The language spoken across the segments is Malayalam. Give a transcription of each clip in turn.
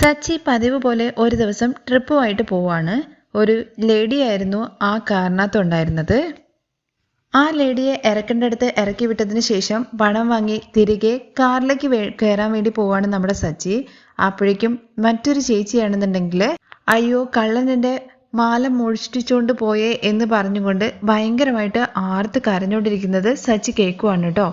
സച്ചി പതിവ് പോലെ ഒരു ദിവസം ട്രിപ്പുമായിട്ട് പോവാണ്. ഒരു ലേഡിയായിരുന്നു ആ കാറിനകത്തുണ്ടായിരുന്നത്. ആ ലേഡിയെ ഇറക്കേണ്ടടുത്ത് ഇറക്കി വിട്ടതിന് ശേഷം പണം വാങ്ങി തിരികെ കാറിലേക്ക് കയറാൻ വേണ്ടി പോവാണ് നമ്മുടെ സച്ചി. അപ്പോഴേക്കും മറ്റൊരു ചേച്ചിയാണെന്നുണ്ടെങ്കിൽ അയ്യോ കള്ളൻ എന്റെ മാല മോഷ്ടിച്ചുകൊണ്ട് പോയേ എന്ന് പറഞ്ഞുകൊണ്ട് ഭയങ്കരമായിട്ട് ആർത്ത് കരഞ്ഞുകൊണ്ടിരിക്കുന്നത് സച്ചി കേൾക്കുവാണ് കേട്ടോ.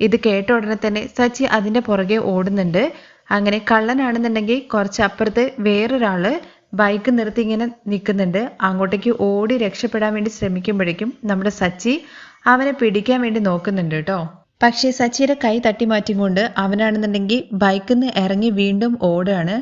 ഇത് കേട്ട ഉടനെ തന്നെ സച്ചി അതിന്റെ പുറകെ ഓടുന്നുണ്ട്. അങ്ങനെ കള്ളനാണെന്നുണ്ടെങ്കിൽ കുറച്ച് അപ്പുറത്ത് വേറൊരാൾ ബൈക്ക് നിർത്തി ഇങ്ങനെ നിൽക്കുന്നുണ്ട്. അങ്ങോട്ടേക്ക് ഓടി രക്ഷപ്പെടാൻ വേണ്ടി ശ്രമിക്കുമ്പോഴേക്കും നമ്മുടെ സച്ചി അവനെ പിടിക്കാൻ വേണ്ടി നോക്കുന്നുണ്ട് കേട്ടോ. പക്ഷേ സച്ചിയുടെ കൈ തട്ടി മാറ്റിക്കൊണ്ട് അവനാണെന്നുണ്ടെങ്കിൽ ബൈക്കിൽ നിന്ന് ഇറങ്ങി വീണ്ടും ഓടുകയാണ്.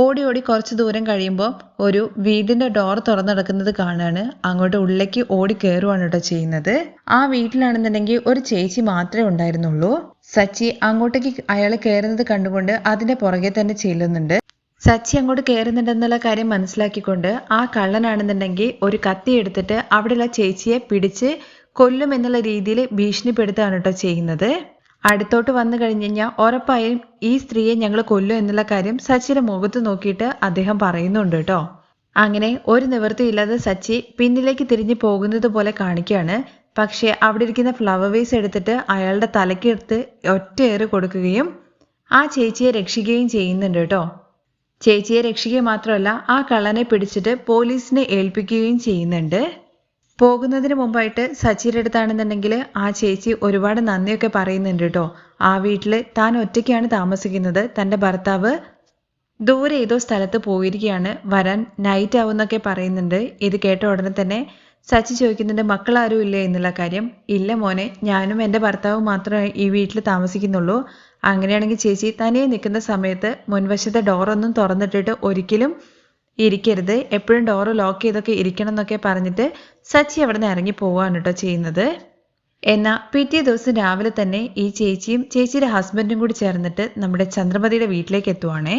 ഓടി ഓടി കുറച്ച് ദൂരം കഴിയുമ്പോൾ ഒരു വീടിന്റെ ഡോർ തുറന്നിടക്കുന്നത് കാണാണ്. അങ്ങോട്ട് ഉള്ളിലേക്ക് ഓടി കയറുവാണ് കേട്ടോ ചെയ്യുന്നത്. ആ വീട്ടിലാണെന്നുണ്ടെങ്കിൽ ഒരു ചേച്ചി മാത്രമേ ഉണ്ടായിരുന്നുള്ളൂ. സച്ചി അങ്ങോട്ടേക്ക് അയാൾ കയറുന്നത് കണ്ടുകൊണ്ട് അതിന്റെ പുറകെ തന്നെ ചെല്ലുന്നുണ്ട്. സച്ചി അങ്ങോട്ട് കയറുന്നുണ്ടെന്നുള്ള കാര്യം മനസ്സിലാക്കിക്കൊണ്ട് ആ കള്ളനാണെന്നുണ്ടെങ്കിൽ ഒരു കത്തി എടുത്തിട്ട് അവിടെയുള്ള ചേച്ചിയെ പിടിച്ച് കൊല്ലും എന്നുള്ള രീതിയിൽ ഭീഷണിപ്പെടുത്തുകയാണ് കേട്ടോ ചെയ്യുന്നത്. അടുത്തോട്ട് വന്നു കഴിഞ്ഞ് കഴിഞ്ഞാൽ ഉറപ്പായും ഈ സ്ത്രീയെ ഞങ്ങൾ കൊല്ലും എന്നുള്ള കാര്യം സച്ചിയുടെ മുഖത്ത് നോക്കിയിട്ട് അദ്ദേഹം പറയുന്നുണ്ട് കേട്ടോ. അങ്ങനെ ഒരു നിവൃത്തിയില്ലാതെ സച്ചി പിന്നിലേക്ക് തിരിഞ്ഞു പോകുന്നത് പോലെ കാണിക്കുകയാണ്. പക്ഷേ അവിടെ ഇരിക്കുന്ന ഫ്ലവർ വേസ് എടുത്തിട്ട് അയാളുടെ തലക്കെടുത്ത് ഒറ്റയേറി കൊടുക്കുകയും ആ ചേച്ചിയെ രക്ഷിക്കുകയും ചെയ്യുന്നുണ്ട് കേട്ടോ. ചേച്ചിയെ രക്ഷിക്കുക മാത്രമല്ല ആ കള്ളനെ പിടിച്ചിട്ട് പോലീസിനെ ഏൽപ്പിക്കുകയും ചെയ്യുന്നുണ്ട്. പോകുന്നതിന് മുമ്പായിട്ട് സച്ചിയുടെ അടുത്താണെന്നുണ്ടെങ്കിൽ ആ ചേച്ചി ഒരുപാട് നന്ദിയൊക്കെ പറയുന്നുണ്ട് കേട്ടോ ആ വീട്ടിൽ താൻ ഒറ്റയ്ക്കാണ് താമസിക്കുന്നത്. തന്റെ ഭർത്താവ് ദൂരെ ഏതോ സ്ഥലത്ത് പോയിരിക്കുകയാണ്. വരാൻ നൈറ്റ് ആവുന്നൊക്കെ പറയുന്നുണ്ട്. ഇത് കേട്ട ഉടനെ തന്നെ സച്ചി ചോദിക്കുന്നുണ്ട് മക്കളാരും ഇല്ല? എന്നുള്ള കാര്യം. ഇല്ല മോനെ ഞാനും എന്റെ ഭർത്താവും മാത്രമേ ഈ വീട്ടിൽ താമസിക്കുന്നുള്ളൂ. അങ്ങനെയാണെങ്കിൽ ചേച്ചി തനിയെ നിൽക്കുന്ന സമയത്ത് മുൻവശത്തെ ഡോറൊന്നും തുറന്നിട്ടിട്ട് ഒരിക്കലും ഇരിക്കരുത്. എപ്പോഴും ഡോറ് ലോക്ക് ചെയ്തൊക്കെ ഇരിക്കണം എന്നൊക്കെ പറഞ്ഞിട്ട് സച്ചി അവിടെ നിന്ന് ഇറങ്ങി പോവാണ് കേട്ടോ ചെയ്യുന്നത്. എന്നാൽ പിറ്റേ ദിവസം രാവിലെ തന്നെ ഈ ചേച്ചിയും ചേച്ചിയുടെ ഹസ്ബൻഡും കൂടി ചേർന്നിട്ട് നമ്മുടെ ചന്ദ്രമതിയുടെ വീട്ടിലേക്ക് എത്തുവാണേ.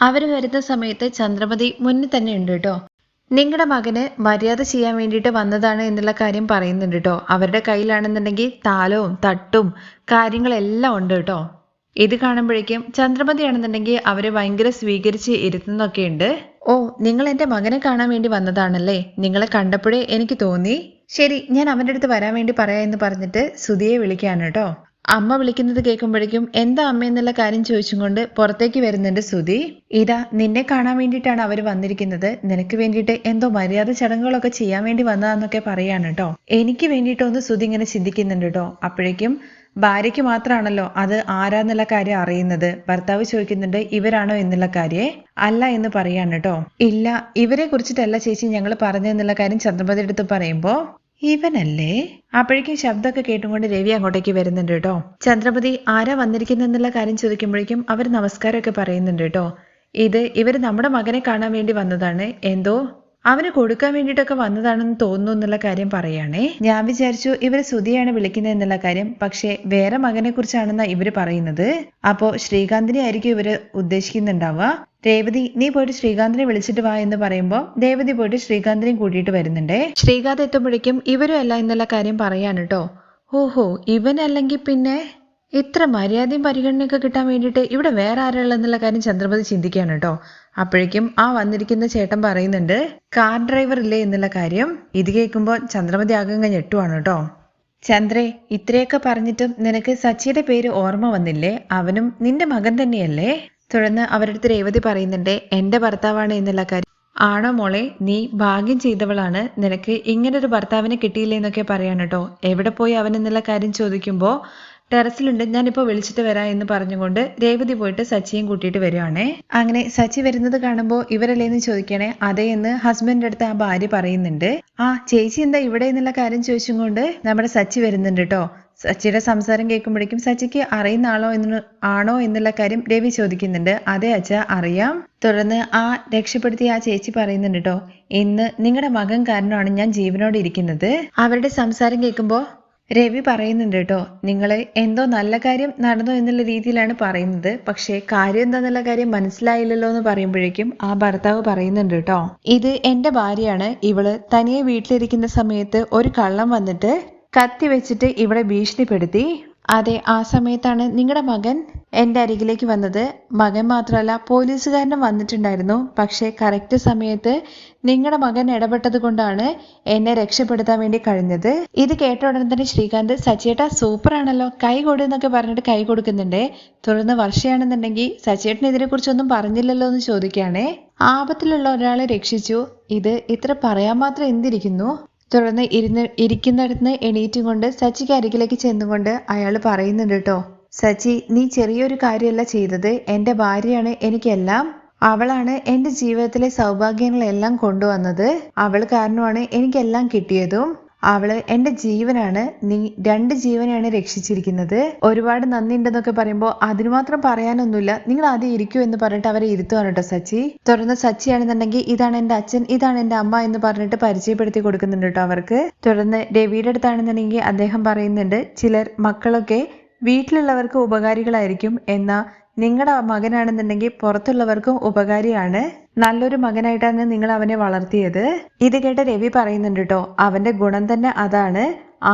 അവർ വരുന്ന സമയത്ത് ചന്ദ്രമതി മുന്നിൽ തന്നെ ഉണ്ട് കേട്ടോ നിങ്ങളുടെ മകന് മര്യാദ ചെയ്യാൻ വേണ്ടിയിട്ട് വന്നതാണ് എന്നുള്ള കാര്യം പറയുന്നുണ്ട് കേട്ടോ അവരുടെ കയ്യിലാണെന്നുണ്ടെങ്കിൽ താലവും തട്ടും കാര്യങ്ങളെല്ലാം ഉണ്ട് കേട്ടോ ഇത് കാണുമ്പോഴേക്കും ചന്ദ്രമതിയാണെന്നുണ്ടെങ്കിൽ അവരെ ഭയങ്കര സ്വീകരിച്ച് ഇരുത്തുന്നൊക്കെ ഉണ്ട് ഓ നിങ്ങൾ എന്റെ മകനെ കാണാൻ വേണ്ടി വന്നതാണല്ലേ? നിങ്ങളെ കണ്ടപ്പോഴേ എനിക്ക് തോന്നി. ശരി ഞാൻ അവന്റെ അടുത്ത് വരാൻ വേണ്ടി പറയാ എന്ന് പറഞ്ഞിട്ട് സുധിയെ വിളിക്കാണ് കേട്ടോ. അമ്മ വിളിക്കുന്നത് കേൾക്കുമ്പോഴേക്കും എന്താ അമ്മ എന്നുള്ള കാര്യം ചോദിച്ചും കൊണ്ട് പുറത്തേക്ക് വരുന്നുണ്ട് സുധി. ഇതാ നിന്നെ കാണാൻ വേണ്ടിയിട്ടാണ് അവർ വന്നിരിക്കുന്നത്. നിനക്ക് വേണ്ടിയിട്ട് എന്തോ മര്യാദ ചടങ്ങുകളൊക്കെ ചെയ്യാൻ വേണ്ടി വന്നതാന്നൊക്കെ പറയാണ് കേട്ടോ. എനിക്ക് വേണ്ടിയിട്ടൊന്ന് സുധി ഇങ്ങനെ ചിന്തിക്കുന്നുണ്ട് കേട്ടോ. അപ്പോഴേക്കും ഭാര്യയ്ക്ക് മാത്രമാണല്ലോ അത് ആരാന്നുള്ള കാര്യം അറിയുന്നത്. ഭർത്താവ് ചോദിക്കുന്നുണ്ട് ഇവരാണോ എന്നുള്ള കാര്യേ? അല്ല എന്ന് പറയാണ് കേട്ടോ ഇല്ല ഇവരെ കുറിച്ചിട്ടല്ല ചേച്ചി ഞങ്ങൾ പറഞ്ഞു എന്നുള്ള കാര്യം ചന്ദ്രപതി എടുത്ത് പറയുമ്പോ ഇവനല്ലേ? അപ്പോഴേക്കും ശബ്ദമൊക്കെ കേട്ടുകൊണ്ട് രവി അങ്ങോട്ടേക്ക് വരുന്നുണ്ട് കേട്ടോ ചന്ദ്രപതി ആരാ വന്നിരിക്കുന്നെന്നുള്ള കാര്യം ചോദിക്കുമ്പോഴേക്കും അവർ നമസ്കാരമൊക്കെ പറയുന്നുണ്ട് കേട്ടോ ഇത് ഇവർ നമ്മുടെ മകനെ കാണാൻ വേണ്ടി വന്നതാണ്. എന്തോ അവന് കൊടുക്കാൻ വേണ്ടിയിട്ടൊക്കെ വന്നതാണെന്ന് തോന്നുന്നു എന്നുള്ള കാര്യം പറയുകയാണേ. ഞാൻ വിചാരിച്ചു ഇവർ സുധിയാണ് വിളിക്കുന്നത് എന്നുള്ള കാര്യം പക്ഷേ വേറെ മകനെ കുറിച്ചാണെന്നാ ഇവർ പറയുന്നത്. അപ്പോ ശ്രീകാന്തിനെ ആയിരിക്കും ഇവർ ഉദ്ദേശിക്കുന്നുണ്ടാവുക. രേവതി നീ പോയിട്ട് ശ്രീകാന്തിനെ വിളിച്ചിട്ട് വാ എന്ന് പറയുമ്പോൾ രേവതി പോയിട്ട് ശ്രീകാന്തിനെയും കൂട്ടിയിട്ട് വരുന്നുണ്ടേ. ശ്രീകാന്ത് എത്തുമ്പോഴേക്കും ഇവരും അല്ല എന്നുള്ള കാര്യം പറയാണ് കേട്ടോ. ഓഹോ ഇവനല്ലെങ്കിൽ പിന്നെ? ഇത്ര മര്യാദയും പരിഗണനയൊക്കെ കിട്ടാൻ വേണ്ടിയിട്ട് ഇവിടെ വേറെ ആരുള്ള കാര്യം ചന്ദ്രപതി ചിന്തിക്കുകയാണ് കേട്ടോ. അപ്പോഴേക്കും ആ വന്നിരിക്കുന്ന ചേട്ടൻ പറയുന്നുണ്ട് കാർ ഡ്രൈവർ ഇല്ലേ? എന്നുള്ള കാര്യം ഇത് കേൾക്കുമ്പോൾ ചന്ദ്രപതി ആകെ ഞെട്ടുവാണ് കേട്ടോ. ചന്ദ്രേ ഇത്രയൊക്കെ പറഞ്ഞിട്ടും നിനക്ക് സച്ചിയുടെ പേര് ഓർമ്മ വന്നില്ലേ? അവനും നിന്റെ മകൻ തന്നെയല്ലേ? തുടർന്ന് അവരടുത്ത് രേവതി പറയുന്നുണ്ട് എന്റെ ഭർത്താവാണ് എന്നുള്ള കാര്യം. ആണോ മോളെ? നീ ഭാഗ്യം ചെയ്തവളാണ്. നിനക്ക് ഇങ്ങനൊരു ഭർത്താവിനെ കിട്ടിയില്ലേ എന്നൊക്കെ എവിടെ പോയി അവൻ എന്നുള്ള കാര്യം ചോദിക്കുമ്പോൾ ടെറസിലുണ്ട്. ഞാനിപ്പോൾ വിളിച്ചിട്ട് വരാം എന്ന് പറഞ്ഞുകൊണ്ട് രേവതി പോയിട്ട് സച്ചിയും കൂട്ടിയിട്ട് വരുവാണേ. അങ്ങനെ സച്ചി വരുന്നത് കാണുമ്പോൾ ഇവരല്ലേ എന്ന് ചോദിക്കണേ. അതേ എന്ന് ഹസ്ബൻഡിന്റെ അടുത്ത് ആ ഭാര്യ പറയുന്നുണ്ട്. ആ ചേച്ചി എന്താ ഇവിടെ എന്നുള്ള കാര്യം ചോദിച്ചും കൊണ്ട് നമ്മുടെ സച്ചി വരുന്നുണ്ട് കേട്ടോ സച്ചിയുടെ സംസാരം കേൾക്കുമ്പോഴേക്കും സച്ചിക്ക് അറിയുന്ന ആളോ എന്ന് ആണോ എന്നുള്ള കാര്യം രവി ചോദിക്കുന്നുണ്ട്. അതെ അച്ഛ അറിയാം. തുടർന്ന് ആ രക്ഷപ്പെടുത്തി ആ ചേച്ചി പറയുന്നുണ്ട് കേട്ടോ ഇന്ന് നിങ്ങളുടെ മകൻ കാരണമാണ് ഞാൻ ജീവനോടെ ഇരിക്കുന്നത്. അവരുടെ സംസാരം കേൾക്കുമ്പോൾ രവി പറയുന്നുണ്ട് കേട്ടോ നിങ്ങൾ എന്തോ നല്ല കാര്യം നടന്നു എന്നുള്ള രീതിയിലാണ് പറയുന്നത് പക്ഷേ കാര്യം എന്താന്നുള്ള കാര്യം മനസ്സിലായില്ലല്ലോ എന്ന് പറയുമ്പോഴേക്കും ആ ഭർത്താവ് പറയുന്നുണ്ട് കേട്ടോ. ഇത് എന്റെ ഭാര്യയാണ് ഇവൾ തനിയെ വീട്ടിലിരിക്കുന്ന സമയത്ത് ഒരു കള്ളം വന്നിട്ട് കത്തി വെച്ചിട്ട് ഇവിടെ ഭീഷണിപ്പെടുത്തി. അതെ ആ സമയത്താണ് നിങ്ങളുടെ മകൻ എന്റെ അരികിലേക്ക് വന്നത്. മകൻ മാത്രമല്ല പോലീസുകാരനും വന്നിട്ടുണ്ടായിരുന്നു. പക്ഷേ കറക്റ്റ് സമയത്ത് നിങ്ങളുടെ മകൻ ഇടപെട്ടത് കൊണ്ടാണ് എന്നെ രക്ഷപ്പെടുത്താൻ വേണ്ടി കഴിഞ്ഞത്. ഇത് കേട്ട ഉടനെ തന്നെ ശ്രീകാന്ത് സച്ചേട്ട സൂപ്പറാണല്ലോ. കൈ കൊടുന്നൊക്കെ പറഞ്ഞിട്ട് കൈ കൊടുക്കുന്നുണ്ട്. തുടർന്ന് വർഷയാണെന്നുണ്ടെങ്കിൽ സച്ചിയേട്ടൻ ഇതിനെക്കുറിച്ചൊന്നും പറഞ്ഞില്ലല്ലോ എന്ന് ചോദിക്കുകയാണേ. ആപത്തിലുള്ള ഒരാളെ രക്ഷിച്ചു. ഇത് ഇത്ര പറയാൻ മാത്രം എന്തിരിക്കുന്നു? തുടർന്ന് ഇരുന്ന് ഇരിക്കുന്നിടത്ത് എണീറ്റും കൊണ്ട് സച്ചിക്ക് അരികിലേക്ക് ചെന്നുകൊണ്ട് അയാൾ പറയുന്നുണ്ട് കേട്ടോ സച്ചി നീ ചെറിയൊരു കാര്യമല്ല ചെയ്തത്. എന്റെ ഭാര്യയാണ് എനിക്കെല്ലാം. അവളാണ് എന്റെ ജീവിതത്തിലെ സൗഭാഗ്യങ്ങളെല്ലാം കൊണ്ടുവന്നത്. അവൾ കാരണമാണ് എനിക്കെല്ലാം കിട്ടിയതും. അവൾ എന്റെ ജീവനാണ് നീ രണ്ട് ജീവനെയാണ് രക്ഷിച്ചിരിക്കുന്നത്. ഒരുപാട് നന്ദി ഉണ്ടെന്നൊക്കെ പറയുമ്പോൾ അതിന് മാത്രം പറയാനൊന്നുമില്ല. നിങ്ങൾ ആദ്യം ഇരിക്കൂ എന്ന് പറഞ്ഞിട്ട് അവരെ ഇരുത്തുവാണ് കേട്ടോ സച്ചി. തുടർന്ന് സച്ചിയാണെന്നുണ്ടെങ്കിൽ ഇതാണ് എന്റെ അച്ഛൻ ഇതാണ് എന്റെ അമ്മ എന്ന് പറഞ്ഞിട്ട് പരിചയപ്പെടുത്തി കൊടുക്കുന്നുണ്ട് കേട്ടോ അവർക്ക്. തുടർന്ന് രവിയുടെ അടുത്താണെന്നുണ്ടെങ്കിൽ അദ്ദേഹം പറയുന്നുണ്ട് ചിലർ മക്കളൊക്കെ വീട്ടിലുള്ളവർക്ക് ഉപകാരികളായിരിക്കും എന്നാ നിങ്ങളുടെ മകനാണെന്നുണ്ടെങ്കിൽ പുറത്തുള്ളവർക്കും ഉപകാരിയാണ്. നല്ലൊരു മകനായിട്ടാണ് നിങ്ങൾ അവനെ വളർത്തിയത്. ഇത് കേട്ട രവി പറയുന്നുണ്ട് കേട്ടോ അവന്റെ ഗുണം തന്നെ അതാണ്.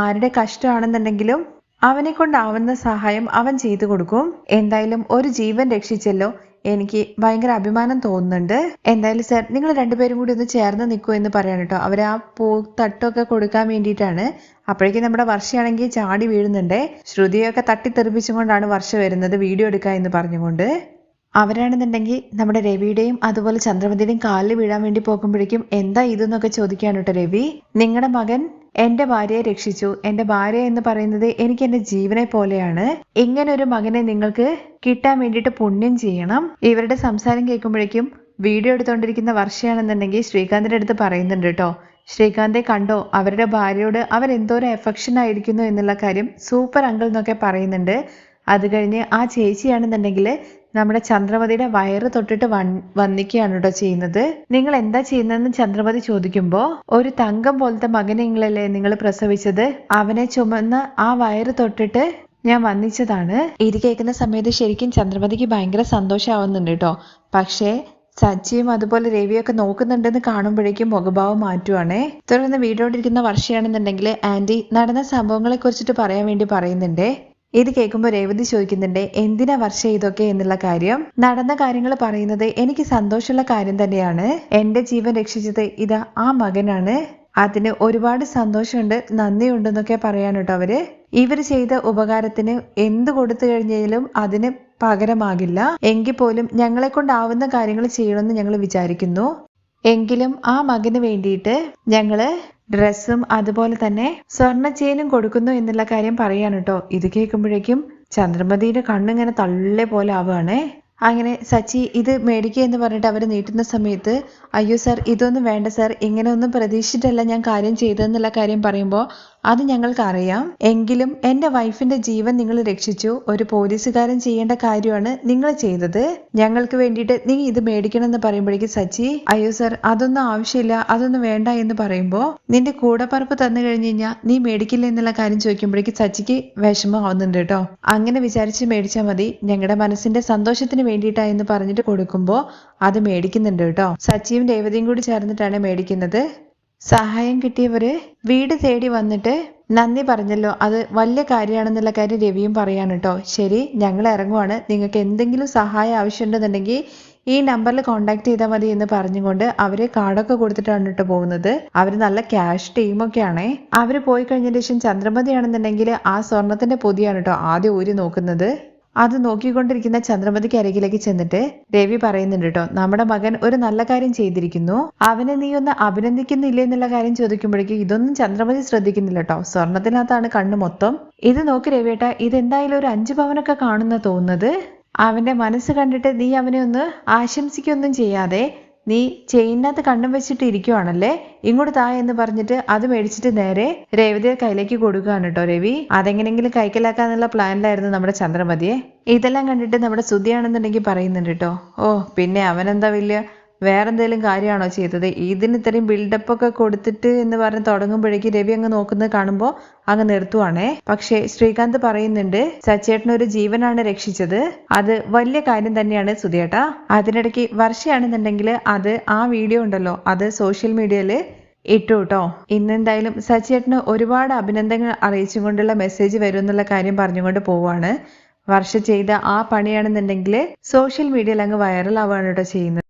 ആരുടെ കഷ്ടമാണെന്നുണ്ടെങ്കിലും അവനെ കൊണ്ടാവുന്ന സഹായം അവൻ ചെയ്തു കൊടുക്കും. എന്തായാലും ഒരു ജീവൻ രക്ഷിച്ചല്ലോ എനിക്ക് ഭയങ്കര അഭിമാനം തോന്നുന്നുണ്ട്. എന്തായാലും സാർ നിങ്ങൾ രണ്ടുപേരും കൂടി ഒന്ന് ചേർന്ന് നിൽക്കൂ എന്ന് പറയാൻ കേട്ടോ. അവർ ആ പൂ തട്ടൊക്കെ കൊടുക്കാൻ വേണ്ടിയിട്ടാണ്. അപ്പോഴേക്കും നമ്മുടെ വർഷയാണെങ്കിൽ ചാടി വീഴുന്നുണ്ട്. ശ്രുതിയൊക്കെ തട്ടിത്തെറിപ്പിച്ചുകൊണ്ടാണ് വർഷ വരുന്നത് വീഡിയോ എടുക്കുക എന്ന് പറഞ്ഞുകൊണ്ട്. അവരാണെന്നുണ്ടെങ്കിൽ നമ്മുടെ രവിയുടെയും അതുപോലെ ചന്ദ്രമതിയുടെയും കാലിൽ വീഴാൻ വേണ്ടി പോകുമ്പോഴേക്കും എന്താ ഇതെന്നൊക്കെ ചോദിക്കാണ് രവി. നിങ്ങളുടെ മകൻ എന്റെ ഭാര്യയെ രക്ഷിച്ചു. എന്റെ ഭാര്യ എന്ന് പറയുന്നത് എനിക്ക് എന്റെ ജീവനെ പോലെയാണ്. ഇങ്ങനെ ഒരു മകനെ നിങ്ങൾക്ക് കിട്ടാൻ വേണ്ടിയിട്ട് പുണ്യം ചെയ്യണം. ഇവരുടെ സംസാരം കേൾക്കുമ്പോഴേക്കും വീഡിയോ എടുത്തുകൊണ്ടിരിക്കുന്ന വർഷയാണെന്നുണ്ടെങ്കിൽ ശ്രീകാന്തിന്റെ അടുത്ത് പറയുന്നുണ്ട് കേട്ടോ. ശ്രീകാന്തെ കണ്ടോ അവരുടെ ഭാര്യയോട് അവരെന്തോരം എഫക്ഷൻ ആയിരിക്കുന്നു എന്നുള്ള കാര്യം സൂപ്പർ അങ്കിൾ എന്നൊക്കെ പറയുന്നുണ്ട്. അത് കഴിഞ്ഞ് ആ ചേച്ചിയാണെന്നുണ്ടെങ്കിൽ നമ്മുടെ ചന്ദ്രമതിയുടെ വയറ് തൊട്ടിട്ട് വൺ വന്നിക്കുകയാണ് കേട്ടോ ചെയ്യുന്നത്. നിങ്ങൾ എന്താ ചെയ്യുന്നതെന്ന് ചന്ദ്രമതി ചോദിക്കുമ്പോൾ ഒരു തങ്കം പോലത്തെ മകനെങ്ങളല്ലേ നിങ്ങൾ പ്രസവിച്ചത്? അവനെ ചുമന്ന് ആ വയറ് തൊട്ടിട്ട് ഞാൻ വന്നിച്ചതാണ്. ഇത് കേൾക്കുന്ന സമയത്ത് ശരിക്കും ചന്ദ്രമതിക്ക് ഭയങ്കര സന്തോഷമാവുന്നുണ്ട് കേട്ടോ പക്ഷേ സച്ചിയും അതുപോലെ രവിയൊക്കെ നോക്കുന്നുണ്ടെന്ന് കാണുമ്പോഴേക്കും മുഖഭാവം മാറ്റുവാണേ. തുടർന്ന് വീടോടിരിക്കുന്ന വർഷയാണെന്നുണ്ടെങ്കിൽ ആന്റി നടന്ന സംഭവങ്ങളെ കുറിച്ചിട്ട് പറയാൻ വേണ്ടി പറയുന്നുണ്ടേ. ഇത് കേൾക്കുമ്പോൾ രേവതി ചോദിക്കുന്നുണ്ട് എന്തിനാ വർഷ ഇതൊക്കെ? എന്നുള്ള കാര്യം. നടന്ന കാര്യങ്ങൾ പറയുന്നത് എനിക്ക് സന്തോഷമുള്ള കാര്യം തന്നെയാണ്. എന്റെ ജീവൻ രക്ഷിച്ചത് ഇതാ ആ മകനാണ്. അതിന് ഒരുപാട് സന്തോഷമുണ്ട് നന്ദിയുണ്ടെന്നൊക്കെ പറയാൻ കേട്ടോ അവർ. ഇവർ ചെയ്ത ഉപകാരത്തിന് എന്ത് കൊടുത്തു കഴിഞ്ഞാലും അതിന് പകരമാകില്ല. എങ്കിൽ പോലും ഞങ്ങളെ കൊണ്ടാവുന്ന കാര്യങ്ങൾ ചെയ്യണമെന്ന് ഞങ്ങൾ വിചാരിക്കുന്നു. എങ്കിലും ആ മകന് വേണ്ടിയിട്ട് ഞങ്ങൾ ഡ്രസ്സും അതുപോലെ തന്നെ സ്വർണ ചെയിനും കൊടുക്കുന്നു എന്നുള്ള കാര്യം പറയാണ് കേട്ടോ ഇത് കേൾക്കുമ്പോഴേക്കും ചന്ദ്രമതിയുടെ കണ്ണിങ്ങനെ തള്ളെ പോലെ ആവുകയാണേ. അങ്ങനെ സച്ചി ഇത് മേടിക്കുക എന്ന് പറഞ്ഞിട്ട് അവർ നീട്ടുന്ന സമയത്ത് അയ്യോ സാർ ഇതൊന്നും വേണ്ട സാർ ഇങ്ങനെ ഒന്നും പ്രതീക്ഷിച്ചിട്ടല്ല ഞാൻ കാര്യം ചെയ്തതെന്നുള്ള കാര്യം പറയുമ്പോൾ അത് ഞങ്ങൾക്ക് അറിയാം എങ്കിലും എന്റെ വൈഫിന്റെ ജീവൻ നിങ്ങൾ രക്ഷിച്ചു. ഒരു പോലീസുകാരൻ ചെയ്യേണ്ട കാര്യമാണ് നിങ്ങൾ ചെയ്തത്. ഞങ്ങൾക്ക് വേണ്ടിയിട്ട് നീ ഇത് മേടിക്കണം എന്ന് പറയുമ്പോഴേക്കും സച്ചി അയ്യോ സർ അതൊന്നും ആവശ്യമില്ല അതൊന്നും വേണ്ട എന്ന് പറയുമ്പോൾ നിന്റെ കൂടപ്പറപ്പ് തന്നു കഴിഞ്ഞു കഴിഞ്ഞാൽ നീ മേടിക്കില്ല എന്നുള്ള കാര്യം ചോദിക്കുമ്പോഴേക്കും സച്ചിക്ക് വിഷമമാവുന്നുണ്ട് കേട്ടോ. അങ്ങനെ വിചാരിച്ച് മേടിച്ചാൽ മതി. ഞങ്ങളുടെ മനസ്സിന്റെ സന്തോഷത്തിന് വേണ്ടിയിട്ടാ എന്ന് പറഞ്ഞിട്ട് കൊടുക്കുമ്പോൾ അത് മേടിക്കുന്നുണ്ട് കേട്ടോ. സച്ചിയും രേവതിയും കൂടി ചേർന്നിട്ടാണ് മേടിക്കുന്നത്. സഹായം കിട്ടിയവര് വീട് തേടി വന്നിട്ട് നന്ദി പറഞ്ഞല്ലോ. അത് വലിയ കാര്യമാണെന്നുള്ള കാര്യം രവിയും പറയാണ് കേട്ടോ ശരി ഞങ്ങൾ ഇറങ്ങുവാണ്. നിങ്ങൾക്ക് എന്തെങ്കിലും സഹായം ആവശ്യമുണ്ടെന്നുണ്ടെങ്കിൽ ഈ നമ്പറിൽ കോൺടാക്ട് ചെയ്താൽ മതി എന്ന് പറഞ്ഞുകൊണ്ട് അവർ കാർഡൊക്കെ കൊടുത്തിട്ടാണ് കേട്ടോ പോകുന്നത്. അവർ നല്ല ക്യാഷ് ടീമൊക്കെയാണേ അവർ പോയി കഴിഞ്ഞതിന് ശേഷം ചന്ദ്രമതിയാണെന്നുണ്ടെങ്കിൽ ആ സ്വർണത്തിന്റെ പൊതിയാണ് കേട്ടോ ആദ്യം ഊരി നോക്കുന്നത്. അത് നോക്കിക്കൊണ്ടിരിക്കുന്ന ചന്ദ്രമതിക്ക് അരികിലേക്ക് ചെന്നിട്ട് രവി പറയുന്നുണ്ട് കേട്ടോ നമ്മുടെ മകൻ ഒരു നല്ല കാര്യം ചെയ്തിരിക്കുന്നു. അവനെ നീ ഒന്ന് അഭിനന്ദിക്കുന്നില്ലേ എന്നുള്ള കാര്യം ചോദിക്കുമ്പോഴേക്കും ഇതൊന്നും ചന്ദ്രമതി ശ്രദ്ധിക്കുന്നില്ല കേട്ടോ സ്വർണത്തിനകത്താണ് കണ്ണ് മൊത്തം. ഇത് നോക്കി രവിയേട്ട ഇതെന്തായാലും ഒരു അഞ്ചു പവനൊക്കെ കാണുന്ന തോന്നുന്നത്? അവന്റെ മനസ്സ് കണ്ടിട്ട് നീ അവനെ ഒന്ന് ആശംസിക്കൊന്നും ചെയ്യാതെ നീ ചെയിനകത്ത് കണ്ണും വെച്ചിട്ട് ഇരിക്കുവാണല്ലേ? ഇങ്ങോട്ട് താ എന്ന് പറഞ്ഞിട്ട് അത് മേടിച്ചിട്ട് നേരെ രേവതിയെ കയ്യിലേക്ക് കൊടുക്കുകയാണ് കേട്ടോ രവി. അതെങ്ങനെങ്കിലും കൈക്കലാക്കാന്നുള്ള പ്ലാനിലായിരുന്നു നമ്മുടെ ചന്ദ്രമതിയെ. ഇതെല്ലാം കണ്ടിട്ട് നമ്മുടെ സുധിയാണെന്നുണ്ടെങ്കിൽ പറയുന്നുണ്ട് കേട്ടോ. ഓ പിന്നെ അവനെന്താ വലിയ വേറെന്തെങ്കിലും കാര്യമാണോ ചെയ്തത്? ഇതിന് ഇത്രയും ബിൽഡപ്പ് ഒക്കെ കൊടുത്തിട്ട് എന്ന് പറഞ്ഞ് തുടങ്ങുമ്പോഴേക്ക് രവി അങ്ങ് നോക്കുന്നത് കാണുമ്പോൾ അങ്ങ് നിർത്തുവാണേ. പക്ഷേ ശ്രീകാന്ത് പറയുന്നുണ്ട് സച്ചേട്ടൻ ഒരു ജീവനാണ് രക്ഷിച്ചത്. അത് വലിയ കാര്യം തന്നെയാണ് സുധിയേട്ടാ അതിനിടയ്ക്ക് വർഷയാണെന്നുണ്ടെങ്കിൽ അത് ആ വീഡിയോ ഉണ്ടല്ലോ അത് സോഷ്യൽ മീഡിയയിൽ ഇട്ടു കേട്ടോ. ഇന്നെന്തായാലും സച്ചേട്ടന് ഒരുപാട് അഭിനന്ദനങ്ങൾ അറിയിച്ചുകൊണ്ടുള്ള മെസ്സേജ് വരും എന്നുള്ള കാര്യം പറഞ്ഞുകൊണ്ട് പോവാണ് വർഷ ചെയ്ത ആ പണിയാണെന്നുണ്ടെങ്കിൽ സോഷ്യൽ മീഡിയയിൽ അങ്ങ് വൈറൽ ആവുകയാണ് കേട്ടോ ചെയ്യുന്നത്.